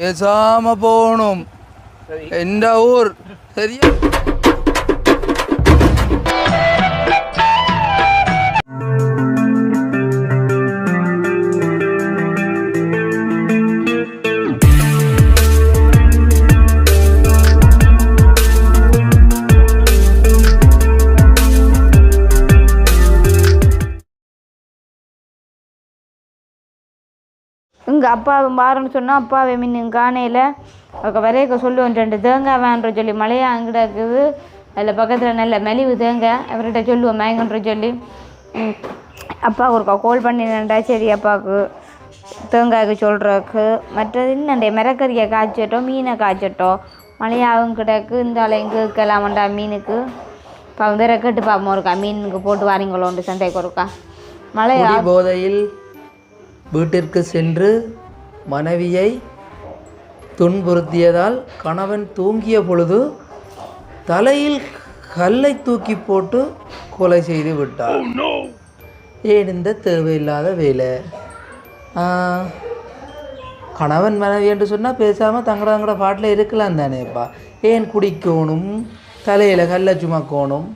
பேசாம போகணும். எந்த ஊர்? சரியா இங்கே அப்பாவை மாறன்னு சொன்னால் அப்பாவை மின்னு காணையில் அதுக்கு வரையக்க சொல்லுவேன் ரெண்டு தேங்காய் வேன்ற சொல்லி மலையாகிட்ட இருக்குது. அதில் பக்கத்தில் நல்ல மெலிவு தேங்காய் அவர்கிட்ட சொல்லுவோம் மயங்கன்ற சொல்லி. அப்பாவுக்கு ஒருக்கா கோல் பண்ணினேன்டா சரி அப்பாவுக்கு தேங்காய்க்கு சொல்கிறக்கு மற்றது என்னண்டே மிரக்கறியை காய்ச்சட்டோம் மீனை காய்ச்சட்டோம். மழையாகவும் கிடக்கு இந்த ஆளையும் கேட்கலாமண்டா மீனுக்கு. இப்போ வந்து ரெக்கட்டு பார்ப்போம் இருக்கா மீனுக்கு போட்டு வாரீங்களோண்டு சந்தைக்கு ஒருக்கா. மழையா? போதையில் வீட்டிற்கு சென்று மனைவியை துன்புறுத்தியதால் கணவன் தூங்கிய பொழுது தலையில் கல்லை தூக்கி போட்டு கொலை செய்து விட்டார். ஏன் இந்த தேவையில்லாத வேலை? கணவன் மனைவி என்று சொன்னால் பேசாமல் தங்கட தங்கட பாட்டில் இருக்கலாம் தானேப்பா ஏன் குடிக்கணும்? தலையில் கல்லை சுமக்கணும்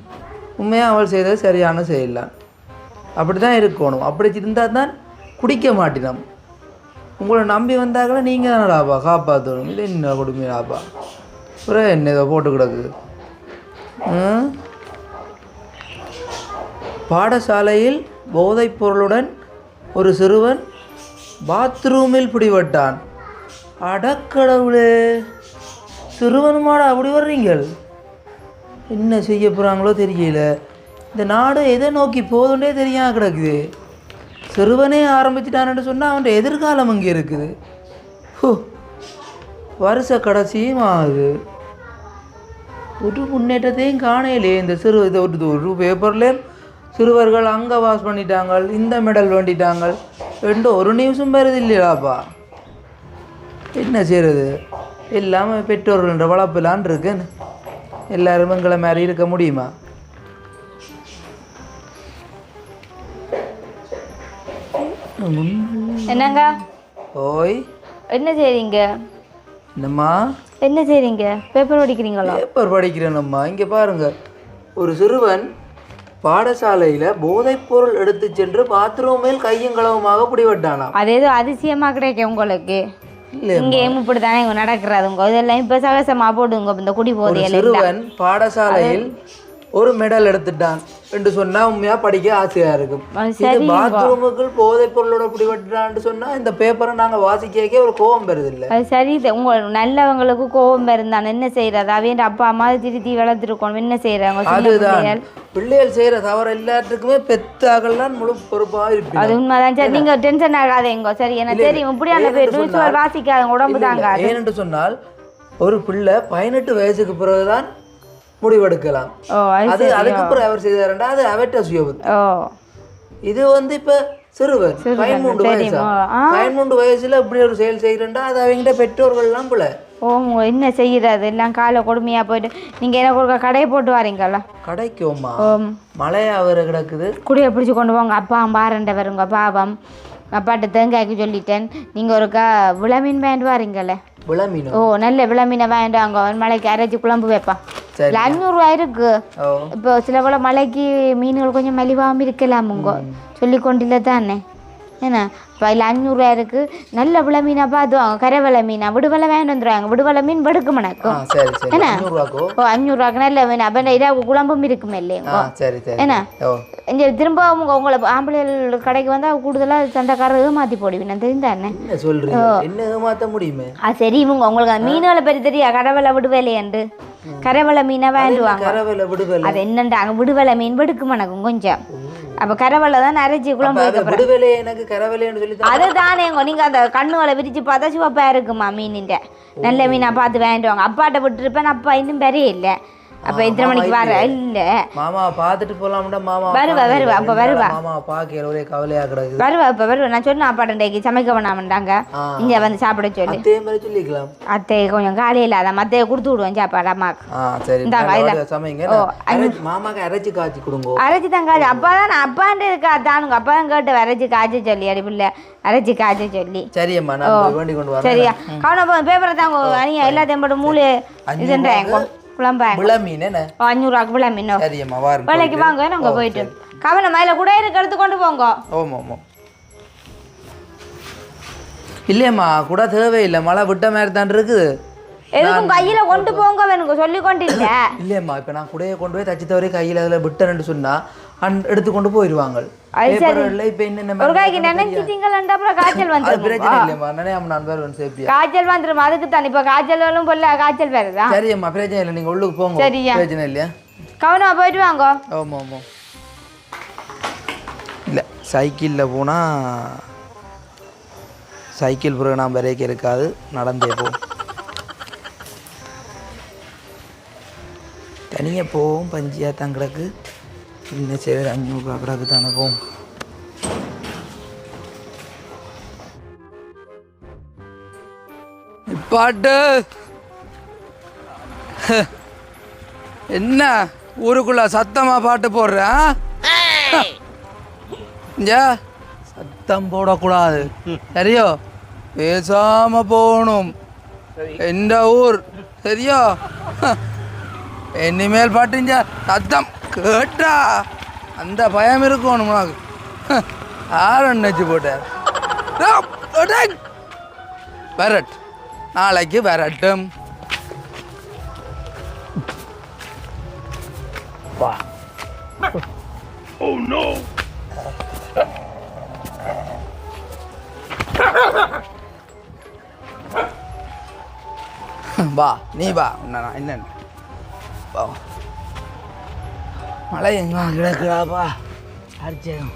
உண்மையாக அவள் செய்தது சரியான செய்யலாம் அப்படி தான் இருக்கணும். அப்படி இருந்தால் தான் குடிக்க மாட்டினோம். உங்களை நம்பி வந்தாங்களே நீங்கள் தானடாப்பா காப்பாற்றணும் இல்லை என்ன கொடுமையாப்பா அப்புறம் என்ன இதை போட்டு கிடக்கு. பாடசாலையில் போதைப் பொருளுடன் ஒரு சிறுவன் பாத்ரூமில் பிடிபட்டான். அடக்கடவுளே! சிறுவனுமாட அப்படி வர்றீங்கள்? என்ன செய்ய போகிறாங்களோ தெரியல. இந்த நாடு எதை நோக்கி போகுதுன்னே தெரியாமல் கிடக்குது. சிறுவனே ஆரம்பிச்சிட்டான்னு சொன்னால் அவன் எதிர்காலம் அங்கே இருக்குது. ஹோ வருஷ கடைசியும் ஆகுது ஒரு முன்னேற்றத்தையும் காணையிலே இந்த சிறு இது ஒரு ஒரு பேப்பர்லேயும் சிறுவர்கள் அங்கே வாஸ் பண்ணிட்டாங்க இந்த மெடல் வேண்டிட்டாங்க ரெண்டு ஒரு நிமிஷம் வருது இல்லையாப்பா? என்ன செய்கிறது எல்லாமே பெற்றோர்கள்ன்ற வளர்ப்பிலான் இருக்குன்னு எல்லாரும் எங்களை மாதிரி இருக்க முடியுமா? என்னங்க? ஓய். என்ன செய்றீங்க? என்னம்மா? என்ன செய்றீங்க? பேப்பர் படிக்கிறீங்களா? பேப்பர் படிக்கிறேனம்மா. இங்கே பாருங்க. ஒரு சிறுவன் பாடசாலையில் போதைப்பொருள் எடுத்து சென்று பாத்ரூமில் கையும் களவுமாக பிடிபட்டானாம். அது ஏதோ அதிசயமா கிடைக்கும் உங்களுக்கு. இங்கேயும் இப்படி தானே இங்க நடக்கிறதுங்க இதெல்லாம் இப்ப சகசமா போடுங்க. இந்த குடி போதையில சிறுவன் பாடசாலையில் ஒரு மெடல் எடுத்துட்டான் என்று சொன்னா உண்மையா படிக்க ஆசையா இருக்கும். இது பாத்ரூமுக்குள் போதைப் பொருளோட பிடிபட்டுட்டான்னு சொன்னா இந்த பேப்பரை நாங்க வாசிக்க ஒரு கோபம் வருது இல்ல அது சரி உங்க நல்லவங்களுக்கு கோபம் இருந்தான் என்ன செய்யறது அவையன் அப்பா அம்மா திருத்தி வளர்த்துருக்கணும். என்ன செய்யறாங்க அதுதான். பிள்ளைகள்? செய்யற தவறு எல்லாத்துக்குமே பெத்தாக்கள்லாம் முழு பொறுப்பா இருப்பீங்க அது உண்மைதான். சரி நீங்க டென்ஷன் ஆகாதீங்க சரி எனக்கு தெரியும் பேர் நியூஸ் வாசிக்காத உடம்பு தாங்க ஏனென்று சொன்னால் ஒரு பிள்ளை பதினெட்டு வயசுக்கு பிறகுதான் முடிவெடுக்கலாம். அது அது அதுக்கப்புறம் அவர் செய்தாருண்டா அது அவற்ற சுயபுத்தி ஓ. இது வந்து இப்ப சிறுவன் பதிமூன்று வயசா. பதிமூன்று வயசுல இப்படி ஒரு செயல் செய்யறா அது அவங்ககிட்ட பெற்றோர்கள்லாம் போல. ஓ என்ன செய்யறது? எல்லாம் காலை கொடுமையா போயிட்டு நீங்க எனக்கு ஒரு கடையை போட்டு வரீங்களா? கடைக்குமா மழையா வர கிடக்குது. குடியை பிடிச்சி கொண்டு போங்க. அப்பா பாரண்ட வருங்க பாவம். அப்பாட்ட தேங்காய்க்கு சொல்லிட்டேன். நீங்கள் ஒருக்கா விளமீன் வாங்கிட்டு வாரீங்களே. விளமீனும் ஓ நல்ல விளமீனை வாங்கிட்டு வாங்க அவன் மலைக்கு அரைச்சி குழம்பு வைப்பான் இல்லை அஞ்சூறுரூவா இருக்கு. இப்போ சில போல மலைக்கு மீன்கள் கொஞ்சம் மலிவாகவும் இருக்கலாமுங்க சொல்லி கொண்டில்ல தானே என்ன? அதில் அஞ்சூறுரூவா இருக்கு. நல்ல விள மீனாக பார்த்து வாங்க கரைவள மீனா. விடுவலை வேண்டாம் வந்துடுவாங்க விடுவலை மீன் வெடுக்கு ஆ மணக்கும் அஞ்சூறுவாக்கோ? ஓ அஞ்சூறுரூவாக்கு நல்ல மீன். அப்போ இதாக குழம்பும் இருக்குமே ஆ சரி என்ன? இங்கே திரும்ப அவங்க உங்களை ஆம்பளைகள் கடைக்கு வந்தால் கூடுதலாக சண்டைக்காரர் ஏமாற்றி போடுவீங்க தெரிந்தானே என்ன? என்ன ஏமாத்த முடியுமே? அது சரி இவங்க உங்களுக்கு அந்த மீன்களை பற்றி தெரியா? கடவுளை விடுவேலையண்டு கரைவள மீனை விடுவேல? அது என்னண்டா அங்கே விடுவலை மீன் வெடுக்கு மணக்கும் கொஞ்சம். அப்போ கரைவளை தான் அரைச்சி குழம்பு விடுவேலே எனக்கு கரவேலைன்னு சொல்லி அதுதானே நீங்கள் அந்த கண்ணுகளை விரிச்சு பார்த்தா சிவப்பாக இருக்குமா மீனின்ற நல்ல மீனாக பார்த்து வாங்கிட்டு வாங்க. அப்பாட்ட விட்டுருப்பேன் அப்பா இன்னும் பெரிய இல்லை. அப்போ எத்தனை மணிக்கு வர இல்லை. மாமா பார்த்துட்டு போலாம்டா மாமா வருவா, வருவா, அப்ப வருவா. மாமா பார்க்க ஒரே கவலையா கிடக்குது. வருவா இப்போ வருவா. நான் சொன்ன அப்பாட்டண்டைக்கு சமைக்க வேணாமண்டாங்க. இங்கே வந்து சாப்பிட சொல்லி. அதே மாதிரி சொல்லிக்கலாம். அத்தை கொஞ்சம் காலையில் அதை மத்தையை கொடுத்து விடுவேன் சாப்பாடு அம்மாவுக்கு. ஆ சரி இந்தாங்க. வடிவா சமைங்க மாமாக்கு அரைச்சு காய்ச்சி கொடுங்க. அரைச்சி தான் காய்ச்சி அப்பா தான் இருக்கா தானுங்க அப்பா தான் கேட்டு அரைச்சி காய்ச்ச சொல்லி அடி பிள்ளை. அரைச்சி காய்ச்ச சொல்லி. சரியம்மா நான் வேண்டி கொண்டு வரேன் சரியா. கவனம் பேப்பரை தாங்க அணியா எல்லாத்தையும் போட்டு மூளை இதுன்றாங்க குழம்பாங்க விள மீன் என்ன அஞ்சூறுவாக்கு விழா மீனோ சரியம்மா வாரம் வேலைக்கு வாங்க நாங்க போயிட்டு. கவனம் மயில கூட இருக்கு எடுத்து கொண்டு போங்க. ஓமா இல்லையம்மா கூட தேவையில்லை. மழை விட்ட மாதிரி தான் இருக்குது. எதுக்கும் கையில கொண்டு போங்க எனக்கு சொல்லி கொண்டு இல்ல இல்லையம்மா இப்போ நான் கூடயே கொண்டு போய் தச்சு தவறி கையில் அதில் விட்டேன்னு சொன்னா அன் எடுத்து கொண்டு போயிடுவாங்க காய்ச்சல் அது வந்துரும்? பிரச்சனை இல்லையம்மா நினையாம நான் பேர் வந்து சேஃப்டியா காய்ச்சல் வந்துரும்? அதுக்கு தான் இப்ப காய்ச்சல் வரும் போல காய்ச்சல் சரியம்மா பிரச்சனை இல்லை. நீங்கள் உள்ளுக்கு போங்க. சரியா. பிரச்சனை இல்லையா? கவனமா போயிட்டு வாங்க. ஆமாம் இல்லை சைக்கிளில் போனால் சைக்கிள் பிறகு நான் வரைக்கும் இருக்காது நடந்தே போ. தனியாக போவோம் பஞ்சியாக தான் கிடக்கு இன்னும் சரி அஞ்சூறுரூவா கிடக்கு தானே பாட்டு என்ன ஊருக்குள்ள சத்தமா பாட்டு போடுற சத்தம் போடக்கூடாது சரியோ பேசாம போகணும் எந்த ஊர் சரியோ இனிமேல் பாட்டுங்க சத்தம் கேட்டா அந்த பயம் இருக்கணும் உனக்கு. யார் நினைச்சு போட்டார் வரட். நாளைக்கு வரட்டும். வா. வா நீ வா. உன்னை நான் என்னன்னு வா. மழை எங்க கிடக்குறாப்பா அடிச்சேன்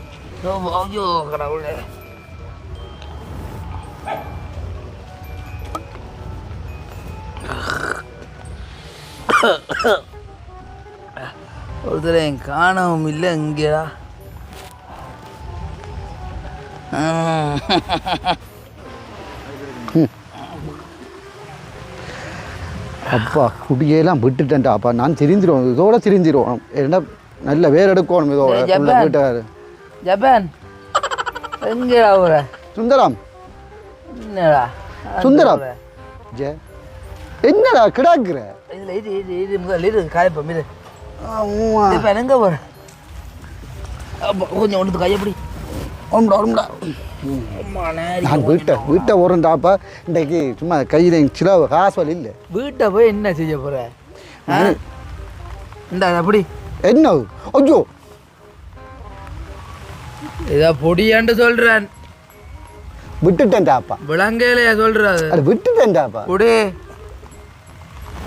ஐயோ கடவுளே ஒருத்தர் என் காணவும் இல்லை இங்கேடா. அப்பா குடியெல்லாம் விட்டுட்டேன்டா அப்பா. நான் திரிஞ்சிருவோம் இதோட திரிஞ்சிருவோம் என்ன நல்ல வேர் எடுக்கணும் இதோட உள்ள ஜப்பான். எங்கடா ஊர சுந்தரம். என்னடா? சுந்தரம். ஜே என்னடா கிடாக்குற? இதில் இது இது இது முதல் இது காயப்பம் இது. இப்போ எங்க அப்பா, கொஞ்சம் ஒன்று கையப்படி ஒருமுடா, ஒருமுடா. நான் வீட்டை வீட்டை ஓரண்டாப்பா இன்றைக்கு சும்மா கையில் சில காசு வலி இல்லை. வீட்டை போய் என்ன செய்ய போற? ஆ? இந்தா அப்படி என்ன? ஐயோ. இதா பொடியாண்டு சொல்றேன். விட்டுட்டேன்டாப்பா. விலங்கையிலையா சொல்றாது அது விட்டுட்டேன்டாப்பா. பொடி.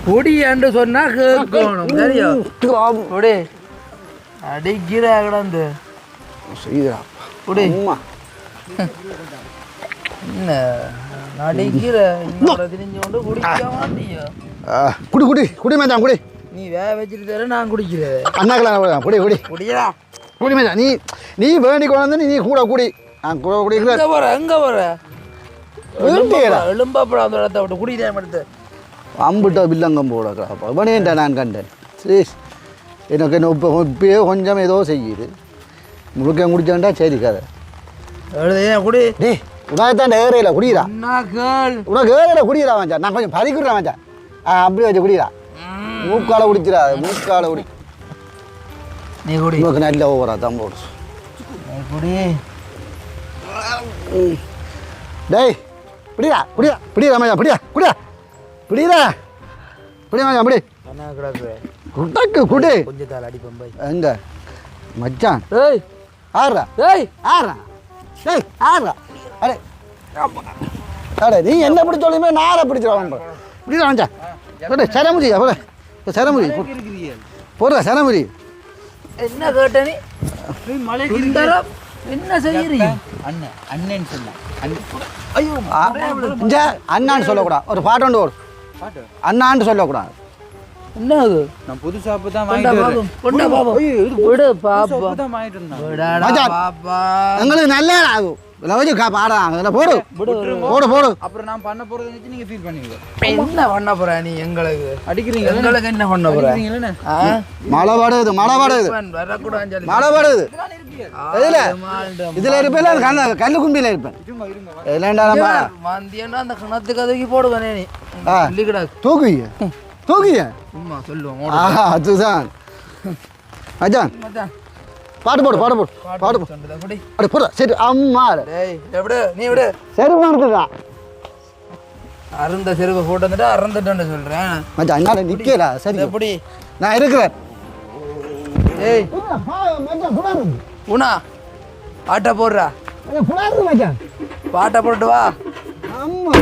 பொடியாண்டு சொன்னா கேட்கணும் சரியா பொடி. அடிக்கிற கிடந்து. செய்தாப்பா பொடி. அம்மா. என்ன நடிக்கிற இன்னொரு திரிஞ்சு கொண்டு குடிக்க மாட்டியோ குடி குடி குடி மேதான் குடி நீ வேக வச்சுட்டு தர நான் குடிக்கிறேன் அண்ணாக்கெல்லாம் குடி குடி குடிக்கிறா குடி மேதான் நீ நீ வேண்டி கொண்டு வந்து நீ கூட குடி நான் கூட குடிக்கிறேன் எங்க போற எங்க. எலும்பப்படம் அந்த இடத்த விட்டு குடிக்கிறேன் எடுத்து அம்புட்ட வில்லங்கம் போடக்கிறாப்பா இவனேன்டா நான் கண்டேன் சரி எனக்கு என்ன இப்போ இப்பயே கொஞ்சம் ஏதோ செய்யுது முழுக்க குடிச்சாண்டா சரி கதை குடி. டேய் உனக்குத்தான் ஏறையில் குடிக்கிறா என்ன கேள் உனக்கு ஏறையில் குடிக்கிறா மச்சான். நான் கொஞ்சம் பறிக்கிறேன் மச்சான். ஆ அப்படி வச்சு குடிக்கிறா மூக்கால குடிச்சிடா மூக்கால குடி. நீ குடி. உனக்கு நல்ல ஓவரா தான் போடு குடி. டேய் பிடிடா பிடிடா பிடிடா மச்சான் பிடியா குடியா பிடிடா. பிடி மச்சான் பிடி. கிடக்கு? குடி. கொஞ்சம் தாள் அடிப்பேன் போய். எங்க? மச்சான். ஏய். ஆடுறா. ஏய். ஆடுறா. டேய் ஆடுறா. அடே அடே நீ என்ன பிடிச்சோளுமே நாரை பிடிச்சிருவான் இப்படிதான் மச்சான் போடு சரமுடியா போட. சரமுடி. போடுற சரமுடி. என்ன கேட்ட நீ? சுந்தரம் என்ன செய்யறீங்க அண்ணன் அண்ணன் சொன்னேன். என்ன அது? நான் புது தான் வாங்கிட்டு. கொண்டா விடு பாப்பா தான் இருந்தேன். விடாடா. பாப்பா நல்ல ஆகும் கா போடு. போடு. போடு அப்புறம் நான் பண்ண போறதை வச்சு நீங்க ஃபீல் பண்ணுவீங்க. என்ன பண்ண போற நீ எங்களுக்கு? அடிக்கிறீங்க. எங்களுக்கு என்ன பண்ண போற? அடிக்கிறீங்களே ஆ? மழை படுது மழை படுது. இவன் வரக்கூடாதுன்னு சொல்லி. மழை படுது. இதுல இதில் இருப்பேன் கல்ல கும்பியில் இருப்பேன். இல்லைண்டா வந்தியன்னா அந்த கிணத்துக்கு அதுக்கு போடுவேனே நீ. ஆ. தூக்குவிய சும்மா சொல்லுவோம் ஆஹா அதுதான். அஜான் பாட்டு போடு பாட்டு போடு. பாட்டு போடு அப்படி போடு. சரி அம்மா. எப்படி நீ விடு. சரி இருக்குதா அருந்த செருப்பை போட்டு வந்துட்டு அறந்துட்டேன்னு சொல்றேன். மச்சான் என்னால் நிற்கல சரி. எப்படி நான் இருக்கிறேன். ஏய் உனா பாட்டை போடுறா. பாட்டை போட்டு வா. அம்மா.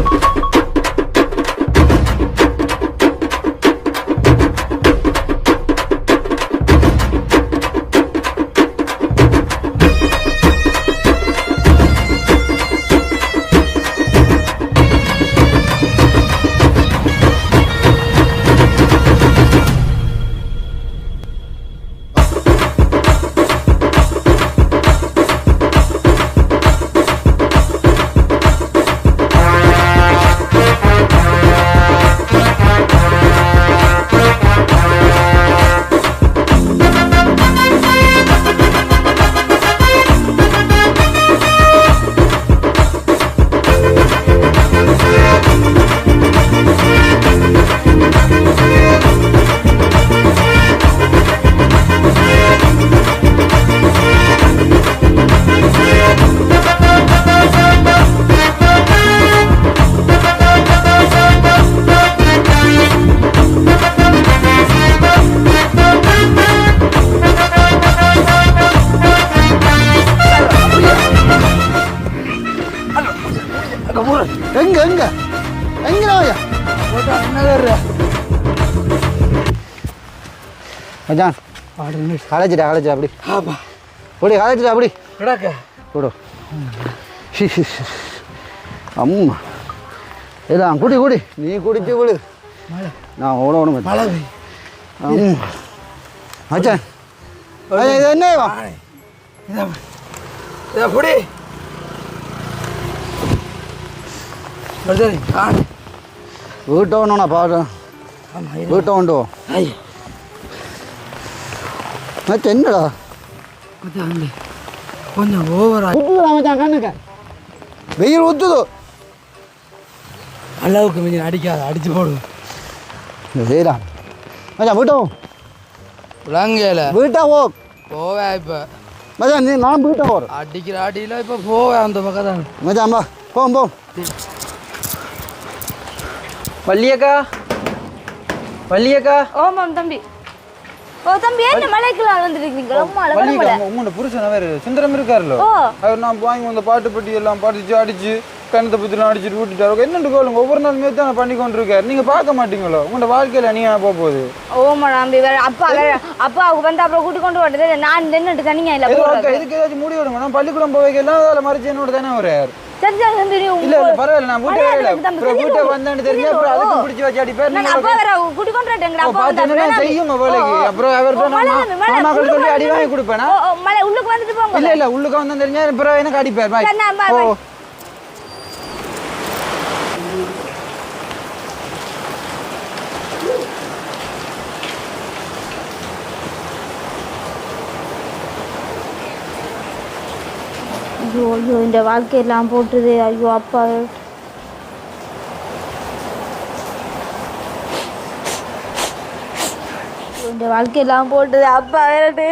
மச்சான். களைச்சிட்டா களைச்சிட்டா அப்படி. ஆப்பா போடி களைச்சிட்டா அப்படி. போடு. அம்மா. இதான் குடி குடி. நீ குடிச்சு விடு. நான் ஓட ஓட மழை பெய்யுது. அம்மா. மச்சான். இது என்ன ஆனே வீட்டை ஒன்று பாடு ஆமா வீட்டை உண்டு ஐய் மச்சான் என்னடா கொஞ்சம் ஓவரா ஊத்துதா மச்சான் கண்ணுக்கு வெயில் ஊத்துதோ அளவுக்கு மிஞ்சி அடிக்காத அடிச்சு போடு சரிடா மச்சான் வீட்டை போ விளங்கையில வீட்டை போ போவே இப்போ மச்சான் நீ நான் வீட்டை போகிறேன் அடிக்கிற அடியில் இப்போ போவே அந்த பக்கம் தான் மச்சான் பா போம் போம் வள்ளியக்கா வள்ளியக்கா ஓமாம் தம்பி ஓ தம்பி என்ன மலைக்குலாம் வந்துருக்கீங்க? ரொம்ப வள்ளியக்கா மழை உங்களோட புருஷன் அவர் சுந்தரம் இருக்காருல்ல ஓ. அவர் நான் வாங்கி வந்த பாட்டு பெட்டி எல்லாம் படிச்சு அடிச்சு கணத்தை பத்திலாம் அடிச்சுட்டு விட்டுட்டாரு என்னண்டு கோலுங்க ஒவ்வொரு நாளுமே தான் பண்ணி கொண்டு இருக்காரு நீங்க பார்க்க மாட்டீங்களோ? உங்களோட வாழ்க்கையில நீங்க போக போகுது? ஓமா நம்பி வேற அப்பா வேற அப்பா வந்து அப்புறம் கூட்டி கொண்டு வந்தது நான் நின்றுட்டு தனியா இல்ல இதுக்கு ஏதாச்சும் முடி விடுங்க நான் பள்ளிக்கூடம் போக எல்லாம் அதில் மறைச்சு என்னோட தானே வர்றாரு. இல்ல இல்ல பரவாயில்ல நான் வீட்டை வரல அப்புறம் வீட்டை. வந்தேன்னு தெரிஞ்சா அப்புறம் அதுக்கு. பிடிச்சி வச்சு அடிப்பாரு நான் நீங்க அப்பா அப்பா வந்து செய்யும் வேலைக்கு? அப்புறம் சொல்லி அடி வாங்கி கொடுப்பேனா? உள்ளுக்கு வந்துட்டு போங்க. இல்ல இல்ல உள்ளுக்க வந்தா தெரிஞ்சா அப்புறம் எனக்கு சரி, ஐயோ இந்த வாழ்க்கையெல்லாம் போட்டுது. ஐயோ அப்பா. இந்த வாழ்க்கையெல்லாம் போட்டுது. அப்பா வேறட்டு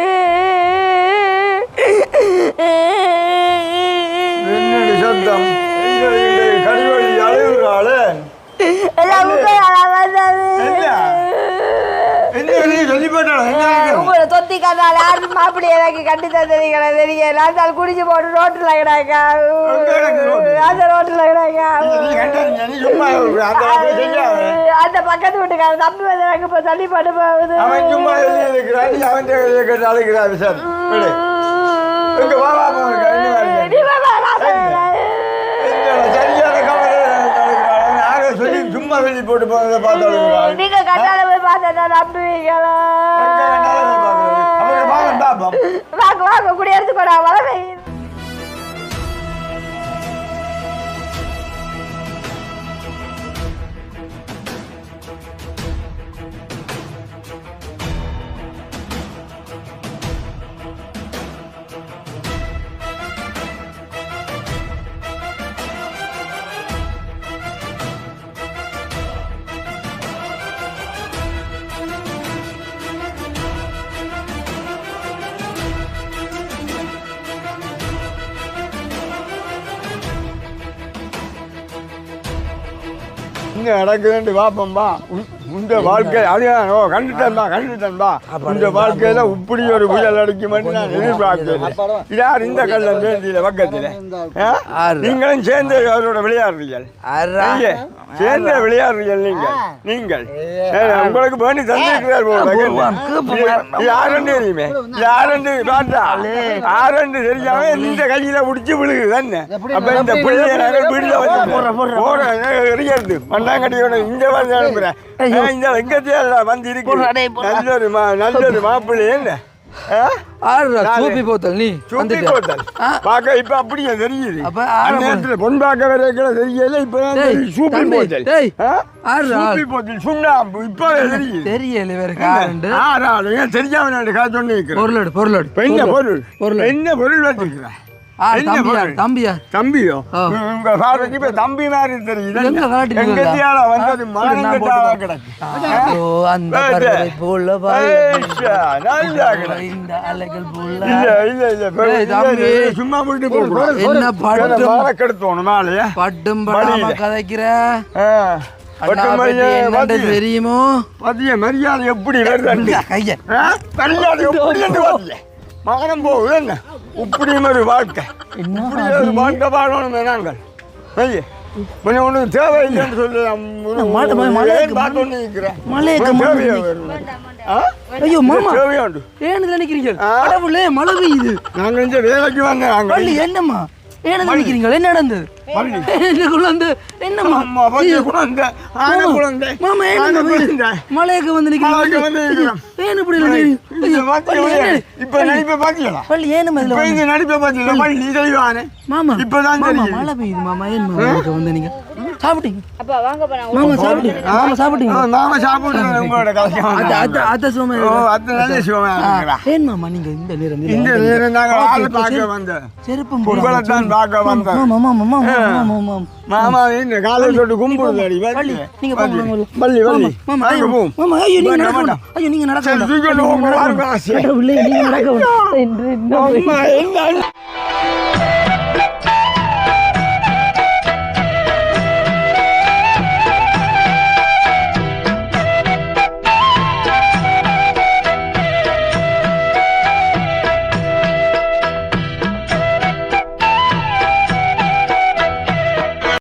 என்னடி சத்தம் கடிவழி அழுகுறாளே எல்லாம் உண்மையாடா வந்தது. என்ன நீ சொல்லி போட்டாளா என்ன ஆயிடும்? உங்களை கண்ணால ஆறு மாப்பிள்ளை எனக்கு கட்டி தந்தீங்களா தெரிய நான் குடிச்சு போட்டு ரோட்டில் ரோட்டு? அந்த ரோட்டில். அந்த பக்கத்து வீட்டுக்கார தம்பி வந்து எனக்கு இப்போ தள்ளி போட்டு போகுது. அவன் சும்மா இருக்கிறான் அவன் சார் சரியான கவலை சும்மா வெளியே போட்டு போனதை பார்த்து. நீங்க கட்டால பார்த்தா நம்புவீங்களா? வாங்க. வாங்க குடியரசு கூட மழை இங்க நடக்குதுன்னு பாப்போம்பா இந்த வாழ்க்கை அதுதான் ஓ கண்டுட்டேன்பா கண்டுட்டேன்பா இந்த வாழ்க்கையில இப்படி ஒரு புயல் அடிக்குமென்னு நான் எதிர்பார்க்கல யார் இந்த கல்லம் பேந்தியில பக்கத்துல. நீங்களும் சேர்ந்து அவரோட விளையாடுறீர்கள். நீங்க சேர்ந்து விளையாடுறீர்கள் நீங்கள். நீங்கள். உங்களுக்கு வேண்டி தந்திருக்கிறார் யாருன்னு தெரியுமே? யாருன்னு பார்த்தா? யாருன்னு தெரியாம இந்த கையில பிடிச்சி விழுகுது என்ன? அப்ப இந்த பிள்ளைய நாங்கள் வீட்டுல வச்சு போற எரியாது மண்ணாங்கட்டியோட இங்க வந்து அனுப்புறேன். இந்த எங்கத்தையா வந்து இருக்கு நல்ல ஒரு மா நல்ல ஒரு மாப்பிள்ளை என்ன? ஆ? ஆறுடா நாலு. சூப்பி போத்தல் நீ சூப்பி. பார்க்க இப்ப அப்படியே தெரியுது. அப்ப ஆறு அந்த நேரத்துல பொன் பார்க்க வரைக்கும் தெரியல இப்ப. சூப்பி போத்தல். டேய், ஆ? ஆறுடா. சூப்பி போத்தல் சுண்ணாம்பு இப்ப தெரியுது. தெரியல வேற காரண்டு ஆறாள் ஏன் தெரியாம நான் காசு இருக்கிறேன் பொருளோடு பொருளோடு என்ன பொருள் பொருள். என்ன பொருள் வச்சிருக்கிற ஆ என்ன தம்பியா பொருள்? தம்பியா தம்பியோ? ஆ. உங்க பார்வைக்கு இப்ப தம்பி மாதிரி தெரியுது. எங்க காட்டுறீங்க? எங்க தியால வந்தது கிடக்கு ஓ அந்த பறவை போல பாய் ஏய்ஷா, நல்லா கிடக்கு இந்த அலைகள் போல. இல்ல இல்ல இல்ல தம்பி. சும்மா போகக்கூடாது என்ன மேலையா பட்டும் படாம. கதைக்கிற? பட்டு? தெரியுமோ? பாத்தியா, மரியாதை எப்படி வருது கைய? மானம் போகுது என்ன? இப்படியும் ஒரு வாழ்க்கை. என்ன இப்படி ஒரு வாழ்க்கை வாழணும் நாங்கள். ஐயே கொஞ்சம் ஒன்று தேவையில்லைன்னு சொல்லி பார்த்து நிற்கிறேன்? ஐயோ மாமா. தேவையா உண்டு? ஏன்னு நினைக்கிறீங்க? கடவுளே மழை பெய்யுது நாங்கள் இந்த வேலைக்கு பள்ளி நாங்கள் என்னம்மா? ஏன்னு நினைக்கிறீங்க என்ன நடந்தது? பள்ளி. எனக்குள்ள வந்து என்னம்மா? குழந்தை. ஆன குழந்தை. மாமா ஏன்னு குழந்தை. மலையக்கு வந்து நிக்கிறோம். ஏன் இப்படி இந்த நினைக்கிறீங்க? பாத்தியா, பள்ளி, ஏன்னு? இப்ப நடிப்பை பாத்தீங்களா பள்ளி ஏன்னு இப்ப இந்த நடிப்பை பாத்தீங்களா பள்ளி. தெளிவானே மாமா இப்பதான். மழை பெய்யுது மாமா. ஏன் மாமா வந்து நீங்க சாப்பிட்டீங்க? அப்பா வாங்க மாமா சாப்பிட்டீங்க மாமா சாப்பிட்டீங்க உங்களோட கலக்கம் ஓ அது நல்ல சிவமா இருக்கிறா. ஏன் மாமா நீங்க இந்த நேரம் இந்த நேரம் நாங்கள் ஓகே, ஆள் இப்ப பார்க்க சரி. வந்தேன். செருப்பும் உங்களை போடாம தான் பார்க்க வந்தேன். மாமா மாமா. மாமா இந்த காலை தொட்டு கும்பிடுது அடி பள்ளி, நீங்க போங்க. பள்ளி பள்ளி மாமா ஐயோ, போம். மாமா ஐயோ நீங்க நடக்க வேண்டாம். ஐயோ நீங்க நடக்க சரி, வேண்டாம். போங்க, நீங்க நடக்க வாருங்க, வேண்டாம். ஆசை. கடவுளே, நீங்க நடக்க வேண்டாம். என்று என்ன?